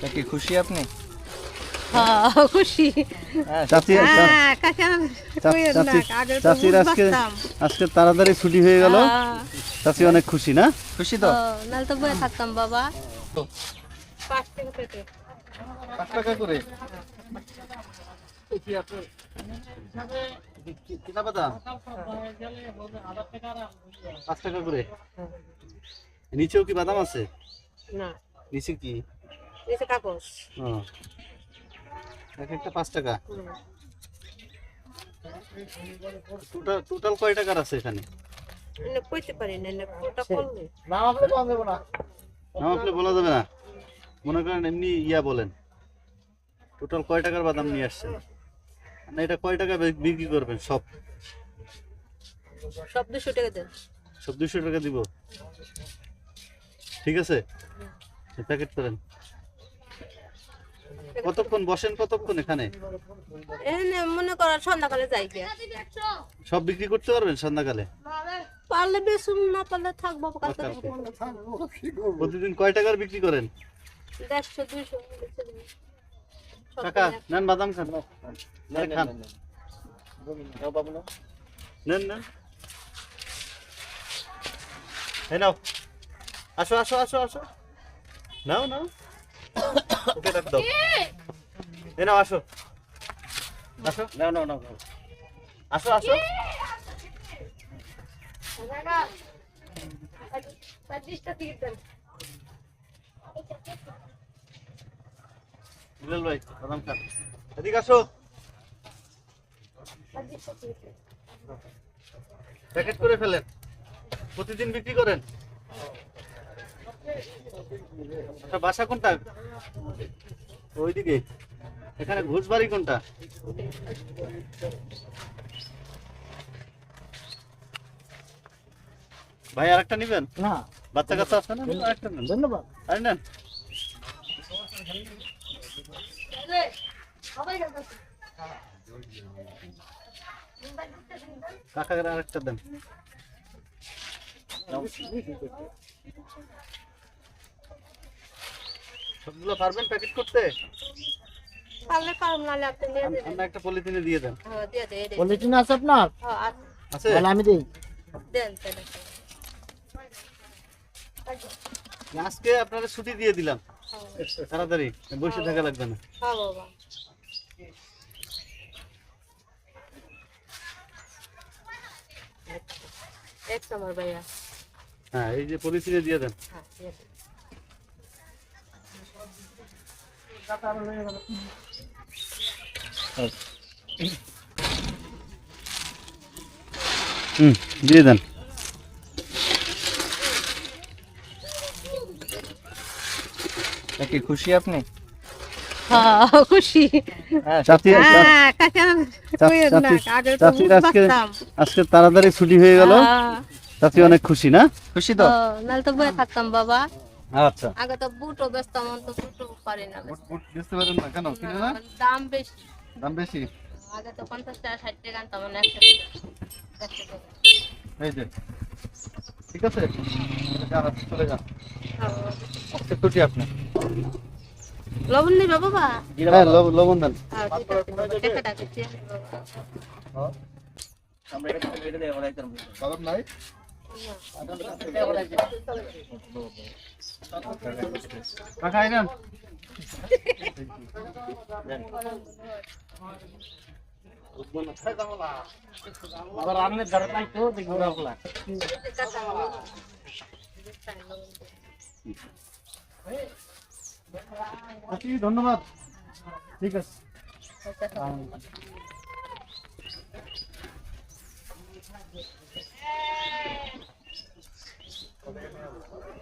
তা কি খুশি আপনি? হ্যাঁ, খুশি। হ্যাঁ চাচি হ্যাঁ, আজকে আজকে তাড়াতাড়ি ছুটি হয়ে গেল। চাচি অনেক খুশি না? খুশি তো? ও, তো বয়ে থাকতাম বাবা। টাকা পেতে পাঁচ টাকা করে। পাঁচ টাকা করে। নিচেও কি বাদাম আছে? না। নিচে কি? এসে কাগজ। এক একটা পাঁচ টাকা? টোটাল টোটাল কয় টাকার আছে এখানে? এনে কইতে পারি না এনে কোনটা করলে নাম আপনি বলা যাবে না। মনে করেন এমনি ইয়া বলেন। টোটাল কয় টাকার বাদাম নিয়ে আসছেন? না এটা কয় টাকা বিক্রি করবেন সব? সব দুশো টাকা দেন। সব দুশো টাকা দিব? ঠিক আছে? প্যাকেট করেন। কতক্ষণ বসেন কতক্ষণ এখানে? এনে মনে করো সন্ধ্যাকালে যাই সব বিক্রি করতে পারবেন সন্ধ্যাকালে? পারলে বেশুন না পারলে থাকব কাছে প্রতিদিন কয় টাকার বিক্রি করেন? দেড়শো দুইশো নেন বাদাম খান। খান। নেন নেন। এই নাও। আসো আসো আসো আসো। নাও নাও। ওকে দাও। নাও আসো। আসো। নাও নাও নাও আসো আসো। বিলাল ভাই বাদাম খান। এদিকে আসো। প্যাকেট করে ফেলেন। প্রতিদিন বিক্রি করেন। আচ্ছা বাসা কোনটা? ওইদিকে। এখানে ঘুষবাড়ি কোনটা? ভাই আরেকটা নিবেন? না। বাচ্চা কাচ্চা আছে না? আরেকটা নেন। ধন্যবাদ। আরে নেন। কাকাকে আরেকটা দেন। সবগুলো পারবেন প্যাকেট করতে? পারলে পারব নাহলে আপনি নিয়ে আম- দেবেন একটা পলিথিনে দিয়ে দেন। হ্যাঁ দিয়ে দে এই দে। পলিথিন আছে আপনার? হ্যাঁ আছে। আছে? তাহলে আমি দিই। দেন তাহলে আজকে আপনারা ছুটি দিয়ে দিলাম। হ্যাঁ তাড়াতাড়ি বসে থাকা লাগবে না। হ্যাঁ বাবা। এক নম্বর ভাইয়া। হ্যাঁ এই যে পলিথিনে দিয়ে দেন। হ্যাঁ দিয়ে দে। হুম দিয়ে দেন। কি খুশি আপনি? হ্যাঁ খুশি। হ্যাঁ হ্যাঁ আজকে আজকে তাড়াতাড়ি ছুটি হয়ে গেল। চাচি অনেক খুশি না? খুশি তো? নাহলে তো বয়ে থাকতাম বাবা। আচ্ছা। আগে তো বুটও বেচতাম তো বুটও পারি না বুট বুট বুঝতে পারেন না কেন? কিনে না? দাম বেশি। দাম বেশি? আগে তো পঞ্চাশ টাকা ষাট টাকা আনতাম একশো টাকা। এই যে ঠিক আছে? চলে যান। হ্যাঁ। ছুটি আপনি। লবণ নেবে বাবা? হ্যাঁ লবণ দেন। হ্যাঁ ঠিক আছে বাবা, টাকাটা আবার তো ধন্যবাদ ঠিক আছে। Thank you.